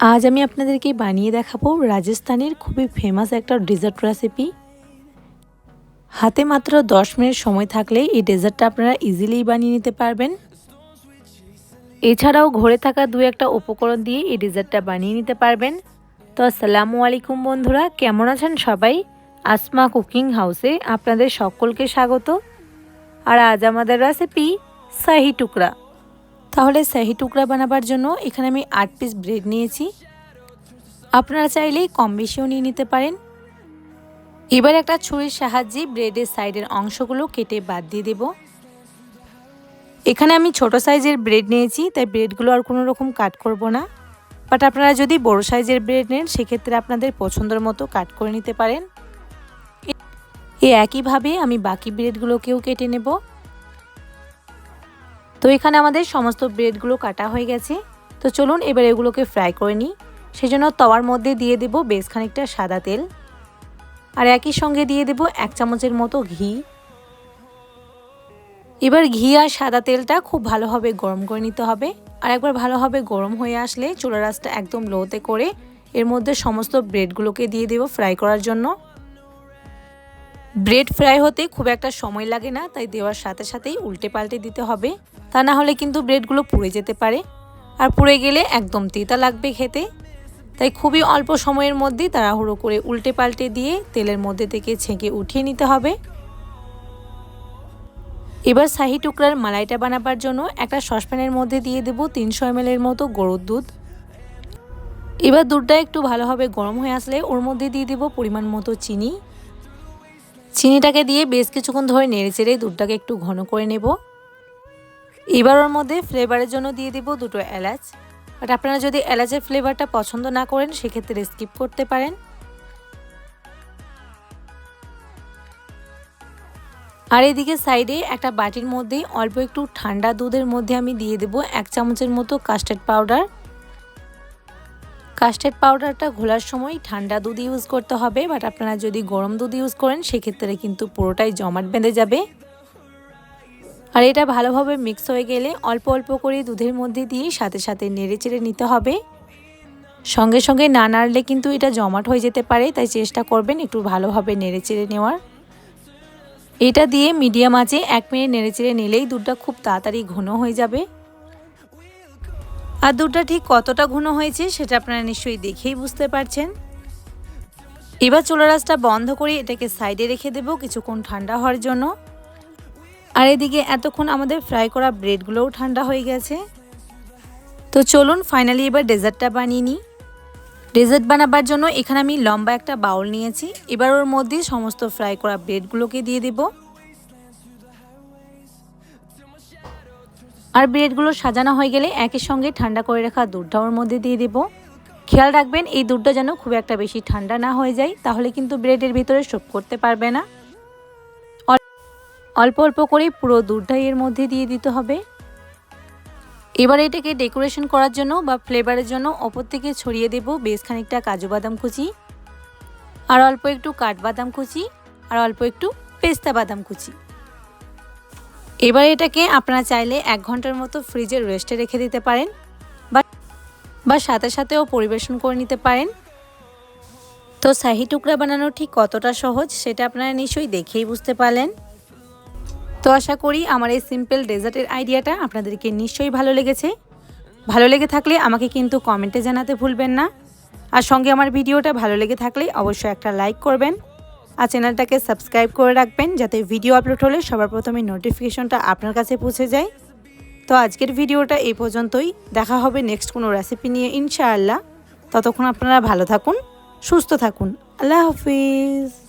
আজ আমি আপনাদেরকে বানিয়ে দেখাবো রাজস্থানের খুবই ফেমাস একটা ডেজার্ট রেসিপি হাতে মাত্র দশ মিনিট সময় থাকলে এই ডেজার্টটা আপনারা ইজিলি বানিয়ে নিতে পারবেন। এছাড়াও ঘরে থাকা দু একটা উপকরণ দিয়ে এই ডেজার্টটা বানিয়ে নিতে পারবেন। তো আসসালামু আলাইকুম বন্ধুরা, কেমন আছেন সবাই? আসমা কুকিং হাউসে আপনাদের সকলকে স্বাগত। আর আজ আমাদের রেসিপি শাহি টুকরা। তাহলে শাহি টুকরা বানাবার জন্য এখানে আমি আট পিস ব্রেড নিয়েছি। আপনারা চাইলেই কম বেশিও নিয়ে নিতে পারেন। এবার একটা ছুরির সাহায্যে ব্রেডের সাইডের অংশগুলো কেটে বাদ দিয়ে দেব। এখানে আমি ছোট সাইজের ব্রেড নিয়েছি, তাই ব্রেডগুলো আর কোনো রকম কাট করব না। বাট আপনারা যদি বড় সাইজের ব্রেড নেন, সেক্ষেত্রে আপনাদের পছন্দের মতো কাট করে নিতে পারেন। এ একইভাবে আমি বাকি ব্রেডগুলোকেও কেটে নেব। তো এখানে আমাদের সমস্ত ব্রেডগুলো কাটা হয়ে গেছে। তো চলুন এবার এগুলোকে ফ্রাই করে নিই। সেজন্য তওয়ার মধ্যে দিয়ে দেব বেশ খানিকটা সাদা তেল। আর একই সঙ্গে দিয়ে দেব এক চামচের মতো ঘি। এবার ঘি আর সাদা তেলটা খুব ভালোভাবে গরম করে নিতে হবে। আর একবার ভালোভাবে গরম হয়ে আসলে চুলা রাসটা একদম লোতে করে এর মধ্যে সমস্ত ব্রেডগুলোকে দিয়ে দেব ফ্রাই করার জন্য। ব্রেড ফ্রাই হতে খুব একটা সময় লাগে না, তাই দেওয়ার সাথে সাথেই উল্টে পাল্টে দিতে হবে। তা না হলে কিন্তু ব্রেডগুলো পুড়ে যেতে পারে। আর পুড়ে গেলে একদম তেতা লাগবে খেতে। তাই খুবই অল্প সময়ের মধ্যেই তাড়াহুড়ো করে উল্টে পাল্টে দিয়ে তেলের মধ্যে থেকে ছেঁকে উঠিয়ে নিতে হবে। এবার শাহি টুকরার মালাইটা বানাবার জন্য একটা সসপ্যানের মধ্যে দিয়ে দেব তিনশো এর মতো গরুর দুধ। এবার দুধটা একটু ভালোভাবে গরম হয়ে আসলে ওর মধ্যে দিয়ে দেব পরিমাণ মতো চিনি। চিনিটাকে দিয়ে বেশ কিছুক্ষণ ধরে নেড়ে চেড়ে দুধটাকে একটু ঘন করে নেব। এবার ওর মধ্যে ফ্লেভারের জন্য দিয়ে দেব দুটো এলাচ। বাট আপনারা যদি এলাচের ফ্লেভারটা পছন্দ না করেন, সেক্ষেত্রে স্কিপ করতে পারেন। আর এদিকে সাইডে একটা বাটির মধ্যে অল্প একটু ঠান্ডা দুধের মধ্যে আমি দিয়ে দেব এক চামচের মতো কাস্টার্ড পাউডার কাস্টার্ড পাউডারটা ঘোলার সময় ঠান্ডা দুধ ইউজ করতে হবে, বাট আপনারা যদি গরম দুধ ইউজ করেন, সেক্ষেত্রে কিন্তু পুরোটাই জমাট বেঁধে যাবে। আর এটা ভালোভাবে মিক্স হয়ে গেলে অল্প অল্প করে দুধের মধ্যে দিয়ে সাথে সাথে নেড়ে চেড়ে নিতে হবে। সঙ্গে সঙ্গে না নাড়লে কিন্তু এটা জমাট হয়ে যেতে পারে, তাই চেষ্টা করবেন একটু ভালোভাবে নেড়ে চেড়ে নেওয়ার। এটা দিয়ে মিডিয়াম আঁচে এক মিনিট নেড়ে চেড়ে নিলেই দুধটা খুব তাড়াতাড়ি ঘন হয়ে যাবে। আর দুধটা ঠিক কতটা ঘন হয়েছে সেটা আপনারা নিশ্চয়ই দেখেই বুঝতে পারছেন। এবার চুলা রাসটা বন্ধ করে এটাকে সাইডে রেখে দেব কিছুক্ষণ ঠান্ডা হওয়ার জন্য। আর এদিকে এতক্ষণ আমাদের ফ্রাই করা ব্রেডগুলোও ঠান্ডা হয়ে গেছে। তো চলুন ফাইনালি এবার ডেজার্টটা বানিয়ে নিই। ডেজার্ট বানাবার জন্য এখানে আমি লম্বা একটা বাউল নিয়েছি। এবার ওর মধ্যে সমস্ত ফ্রাই করা ব্রেডগুলোকে দিয়ে দেব। আর ব্রেডগুলো সাজানো হয়ে গেলে একই সঙ্গে ঠান্ডা করে রাখা দুধটা ওর মধ্যে দিয়ে দেব। খেয়াল রাখবেন, এই দুধটা যেন খুব একটা বেশি ঠান্ডা না হয়ে যায়, তাহলে কিন্তু ব্রেডের ভিতরে শোক করতে পারবে না। অল্প অল্প করে পুরো দুধটাই এর মধ্যে দিয়ে দিতে হবে। এবার এটাকে ডেকোরেশন করার জন্য বা ফ্লেভারের জন্য ওপর থেকে ছড়িয়ে দেব বেশ খানিকটা কাজু বাদাম কুচি, আর অল্প একটু কাঠবাদাম কুচি, আর অল্প একটু পেস্তা বাদাম কুচি। এবার এটাকে আপনারা চাইলে এক ঘণ্টার মতো ফ্রিজে রেস্টে রেখে দিতে পারেন বা বা সাথে সাথেও পরিবেশন করে নিতে পারেন। তো শাহি টুকরা বানানো ঠিক কতটা সহজ সেটা আপনারা নিশ্চয়ই দেখেই বুঝতে পারলেন। তো আশা করি আমার এই সিম্পল ডেজার্টের আইডিয়াটা আপনাদেরকে নিশ্চয়ই ভালো লেগেছে। ভালো লেগে থাকলে আমাকে কিন্তু কমেন্টে জানাতে ভুলবেন না। আর সঙ্গে আমার ভিডিওটা ভালো লেগে থাকলে অবশ্যই একটা লাইক করবেন। আর চ্যানেলটাকে সাবস্ক্রাইব করে রাখবেন যাতে ভিডিও আপলোড হলে সবার প্রথমে নোটিফিকেশনটা আপনার কাছে পৌঁছে যায়। তো আজকের ভিডিওটা এই পর্যন্তই। দেখা হবে নেক্সট কোনো রেসিপি নিয়ে ইনশাআল্লাহ। ততক্ষণ আপনারা ভালো থাকুন, সুস্থ থাকুন। আল্লাহ হাফিজ।